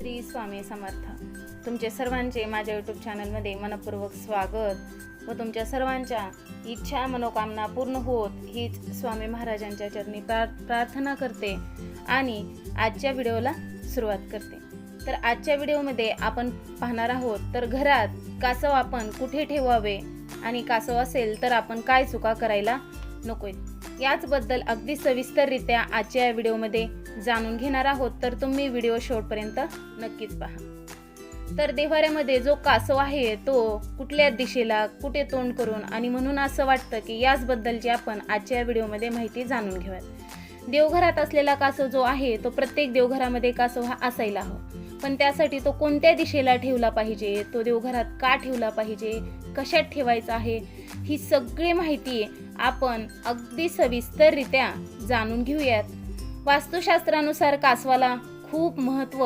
श्री स्वामी समर्थ. तुमचे सर्वांचे माझ्या यूट्यूब चॅनलमध्ये मनपूर्वक स्वागत व तुमच्या सर्वांच्या इच्छा मनोकामना पूर्ण होत हीच स्वामी महाराजांच्या चरणी प्रा प्रार्थना करते आणि आजच्या व्हिडिओला सुरुवात करते. तर आजच्या व्हिडिओमध्ये आपण पाहणार आहोत तर घरात कासव आपण कुठे ठेवावे आणि कासव असेल तर आपण काय चुका करायला नकोय याचबद्दल अगदी सविस्तररित्या आजच्या या व्हिडिओमध्ये जाणून घेणार आहोत. तर तुम्ही व्हिडिओ शेवटपर्यंत नक्कीच पहा. तर देव्हाऱ्यामध्ये जो कासव आहे तो कुठल्या दिशेला कुठे तोंड करून आणि म्हणून असं वाटतं की याचबद्दलची आपण आजच्या या व्हिडिओमध्ये माहिती जाणून घेऊयात. देवघरात असलेला कासव जो आहे तो प्रत्येक देवघरामध्ये कासव हा असायला हवा. पण त्यासाठी तो कोणत्या दिशेला ठेवला पाहिजे? तो देवघरात का ठेवला पाहिजे? कशात ठेवायचा आहे? ही सगळी माहिती आपण अगदी सविस्तररित्या जाणून घेऊयात. वास्तुशास्त्रानुसार कासवाला खूप महत्त्व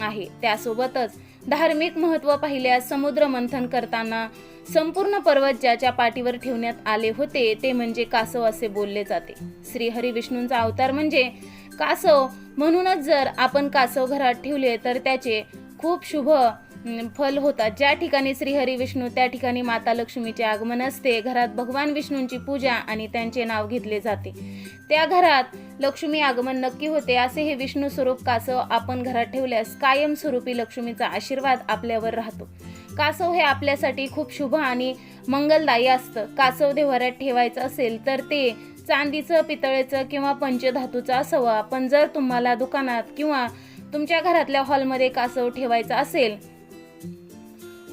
आहे. त्यासोबतच धार्मिक महत्त्व पाहिल्यास समुद्र मंथन करताना संपूर्ण पर्वत ज्याच्या पाठीवर ठेवण्यात आले होते ते म्हणजे कासव असे बोलले जाते. श्रीहरी विष्णूंचा अवतार म्हणजे कासव. म्हणूनच जर आपण कासव घरात ठेवले तर त्याचे खूप शुभ फल होतात. ज्या ठिकाणी श्रीहरी विष्णू त्या ठिकाणी माता लक्ष्मीचे आगमन असते. घरात भगवान विष्णूंची पूजा आणि त्यांचे नाव घेतले जाते. त्या घरात लक्ष्मी आगमन नक्की होते. असे हे विष्णू स्वरूप कासव आपण घरात ठेवल्यास कायमस्वरूपी लक्ष्मीचा आशीर्वाद आपल्यावर राहतो. कासव हे आपल्यासाठी खूप शुभ आणि मंगलदायी असतं. कासव देव्हाऱ्यात ठेवायचं असेल तर ते चांदीचं पितळेचं किंवा पंचधातूचं असावं. पण जर तुम्हाला दुकानात किंवा तुमच्या घरातल्या हॉलमध्ये कासव ठेवायचा असेल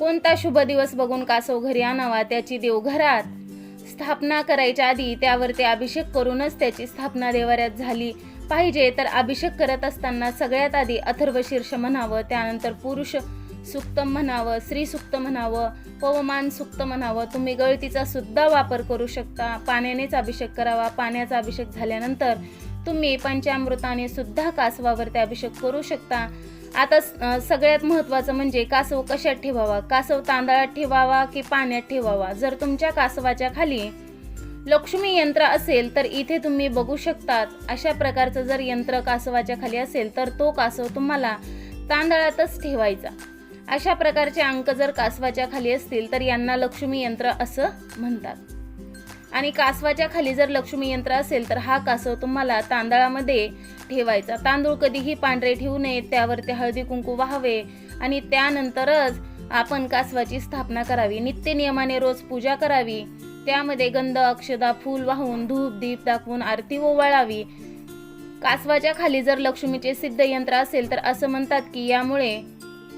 कोणता शुभ दिवस बघून कासव घरी आणावा त्याची देवघरात स्थापना करायच्या आधी त्यावरती अभिषेक करूनच त्याची स्थापना देवाऱ्यात झाली पाहिजे. तर अभिषेक करत असताना सगळ्यात आधी अथर्व शीर्ष म्हणावं त्यानंतर पुरुष सुक्तम म्हणावं स्त्री सुक्त म्हणावं पवमान सुक्त म्हणावं. तुम्ही गळतीचा सुद्धा वापर करू शकता. पाण्यानेच अभिषेक करावा. पाण्याचा अभिषेक झाल्यानंतर तुम्ही पंचामृताने सुद्धा कासवावरती अभिषेक करू शकता. आता सगळ्यात महत्त्वाचं म्हणजे कासव कशात ठेवावा? कासव तांदळात ठेवावा की पाण्यात ठेवावा? जर तुमच्या कासवाच्या खाली लक्ष्मी यंत्र असेल तर इथे तुम्ही बघू शकतात अशा प्रकारचं जर यंत्र कासवाच्या खाली असेल तर तो कासव तुम्हाला तांदळातच ठेवायचा. अशा प्रकारचे अंक जर कासवाच्या खाली असतील तर यांना लक्ष्मी यंत्र असं म्हणतात. आणि कासवाच्या खाली जर लक्ष्मी यंत्र असेल तर हा कासव तुम्हाला तांदळामध्ये ठेवायचा. तांदूळ कधीही पांढरे ठेवू नये त्यावरती हळदी कुंकू व्हावे आणि त्यानंतरच आपण कासवाची स्थापना करावी. नित्य नियमाने रोज पूजा करावी. त्यामध्ये गंध अक्षदा फूल वाहून धूप दीप दाखवून आरती ओवाळावी. कासवाच्या खाली जर लक्ष्मीचे सिद्ध यंत्र असेल तर असं म्हणतात की यामुळे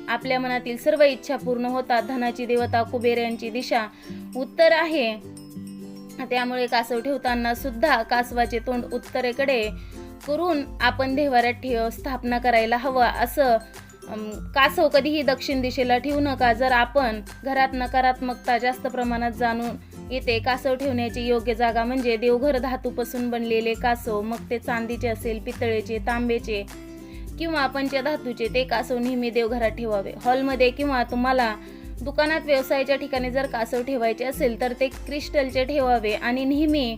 आपल्या मनातील सर्व इच्छा पूर्ण होतात. धनाची देवता कुबेर यांची दिशा उत्तर आहे. त्यामुळे कासव ठेवताना सुद्धा कासवाचे तोंड उत्तरेकडे करून आपण देवाऱ्यात ठेव स्थापना करायला हवं. असं कासव कधीही दक्षिण दिशेला ठेवू नका. जर आपण घरात नकारात्मकता जास्त प्रमाणात जाणून येते कासव ठेवण्याची योग्य जागा म्हणजे देवघर धातूपासून बनलेले कासव. मग ते चांदीचे असेल पितळेचे तांबेचे किंवा पंचधातूचे ते कासव नेहमी देवघरात ठेवावे. हॉलमध्ये किंवा तुम्हाला दुकानात व्यवसायाच्या ठिकाणी जर कासव ठेवायचे असेल तर ते क्रिस्टलचे ठेवावे आणि नेहमी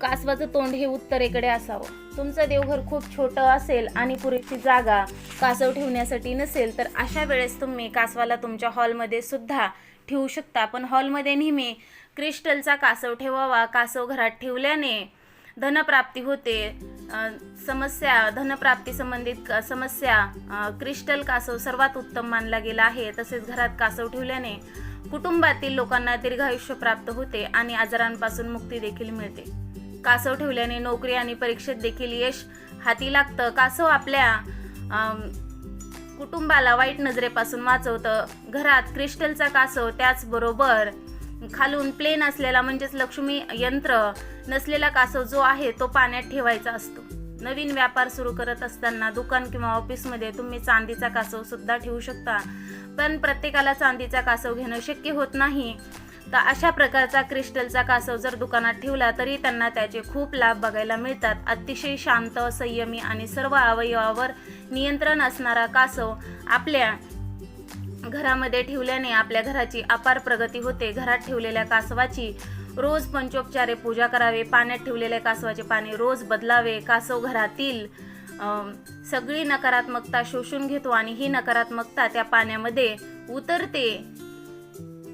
कासवाचं तोंड हे उत्तरेकडे असावं. तुमचं देवघर खूप छोटं असेल आणि पुरेशी जागा कासव ठेवण्यासाठी नसेल तर अशा वेळेस तुम्ही कासवाला तुमच्या हॉलमध्ये सुद्धा ठेवू शकता. पण हॉलमध्ये नेहमी क्रिस्टलचा कासव ठेवावा कासव घरात ठेवल्याने धनप्राप्ती होते. समस्या धनप्राप्ती संबंधित समस्या क्रिस्टल कासव सर्वात उत्तम मानला गेला आहे. तसेच घरात कासव ठेवल्याने कुटुंबातील लोकांना दीर्घायुष्य प्राप्त होते आणि आजारांपासून मुक्ती देखील मिळते. कासव ठेवल्याने नोकरी आणि परीक्षेत देखील यश हाती लागतं. कासव आपल्या कुटुंबाला वाईट नजरेपासून वाचवतं. घरात क्रिस्टलचा कासव त्याचबरोबर खालून प्लेन असलेला म्हणजेच लक्ष्मी यंत्र नसलेला कासव जो आहे तो पाण्यात ठेवायचा असतो. नवीन व्यापार सुरू करत असताना दुकान किंवा ऑफिसमध्ये तुम्ही चांदीचा कासव सुद्धा ठेवू शकता. पण प्रत्येकाला चांदीचा कासव घेणं शक्य होत नाही. तर अशा प्रकारचा क्रिस्टलचा कासव जर दुकानात ठेवला तरी त्यांना त्याचे खूप लाभ बघायला मिळतात. अतिशय शांत संयमी आणि सर्व अवयवावर नियंत्रण असणारा कासव आपल्या घरामध्ये ठेवल्याने आपल्या घराची अपार प्रगती होते. घरात ठेवलेल्या कासवाची रोज पंचोपचारे पूजा करावे पाण्यात ठेवलेल्या कासवाचे पाणी रोज बदलावे. कासव घरातील सगळी नकारात्मकता शोषून घेतो आणि ही नकारात्मकता त्या पाण्यामध्ये उतरते.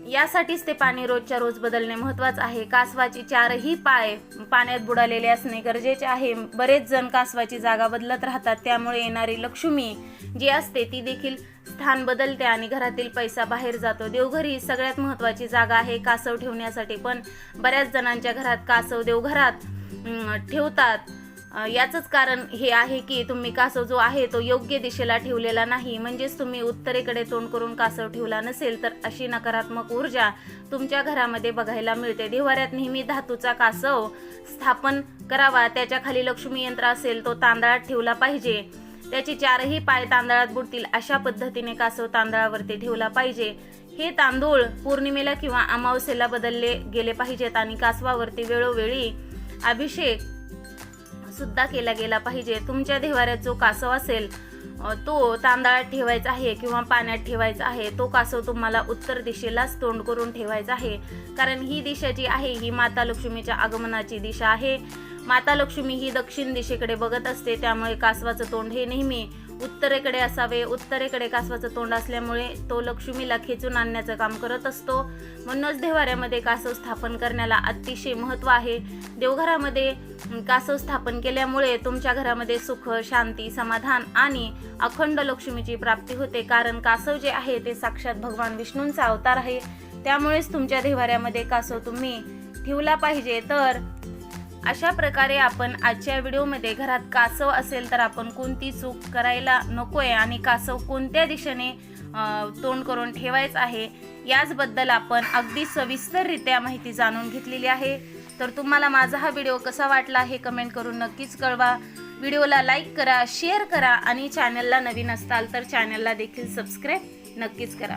यासाठीच ते पाणी रोजच्या रोज बदलणे महत्वाचं आहे. कासवाची चारही पाय पाण्यात बुडालेले असणे गरजेचे आहे. बरेच जण कासवाची जागा बदलत राहतात. त्यामुळे येणारी लक्ष्मी जी असते ती देखील स्थान बदलते आणि घरातील पैसा बाहेर जातो. देवघरी ही सगळ्यात महत्वाची जागा आहे कासव ठेवण्यासाठी. पण बऱ्याच जणांच्या घरात कासव देवघरात ठेवतात. याचंच कारण हे आहे की तुम्ही कासव जो आहे तो योग्य दिशेला ठेवलेला नाही. म्हणजेच तुम्ही उत्तरेकडे तोंड करून कासव ठेवला नसेल तर अशी नकारात्मक ऊर्जा तुमच्या घरामध्ये बघायला मिळते. देवाऱ्यात नेहमी धातूचा कासव स्थापन करावा. त्याच्याखाली लक्ष्मी यंत्र असेल तो तांदळात ठेवला पाहिजे. त्याचे चारही पाय तांदळात बुडतील अशा पद्धतीने कासव तांदळावरती ठेवला पाहिजे. हे तांदूळ पौर्णिमेला किंवा अमावस्येला बदलले गेले पाहिजेत आणि कासवावरती वेळोवेळी अभिषेक सुद्धा केला गेला पाहिजे. तुमच्या देवाऱ्यात जो कासव असेल तो तांदळात ठेवायचा आहे किंवा पाण्यात ठेवायचा आहे तो कासव तुम्हाला उत्तर दिशेलाच तोंड करून ठेवायचा आहे. कारण ही दिशा जी आहे ही माता लक्ष्मीच्या आगमनाची दिशा आहे. माता लक्ष्मी ही दक्षिण दिशेकडे बघत असते त्यामुळे कासवाचं तोंड हे नेहमी उत्तरेकडे असावे. उत्तरेकडे कासवाचं तोंड असल्यामुळे तो लक्ष्मीला खेचून आणण्याचं काम करत असतो. म्हणूनच देवाऱ्यामध्ये कासव स्थापन करण्याला अतिशय महत्त्व आहे. देवघरामध्ये कासव स्थापन केल्यामुळे तुमच्या घरामध्ये सुख शांती समाधान आणि अखंड लक्ष्मीची प्राप्ती होते. कारण कासव जे आहे ते साक्षात भगवान विष्णूंचा अवतार आहे. त्यामुळेच तुमच्या देवाऱ्यामध्ये कासव तुम्ही ठेवला पाहिजे. तर अशा प्रकारे आपण आजच्या व्हिडिओमध्ये घरात कासव असेल तर आपण कोणती चूक करायला नको आहे आणि कासव कोणत्या दिशेने तोंड करून ठेवायचं आहे याचबद्दल आपण अगदी सविस्तररित्या माहिती जाणून घेतलेली आहे. तर तुम्हाला माझा हा व्हिडिओ कसा वाटला हे कमेंट करून नक्कीच कळवा. व्हिडिओला लाईक करा शेअर करा आणि चॅनलला नवीन असताल तर चॅनलला देखील सबस्क्राईब नक्कीच करा.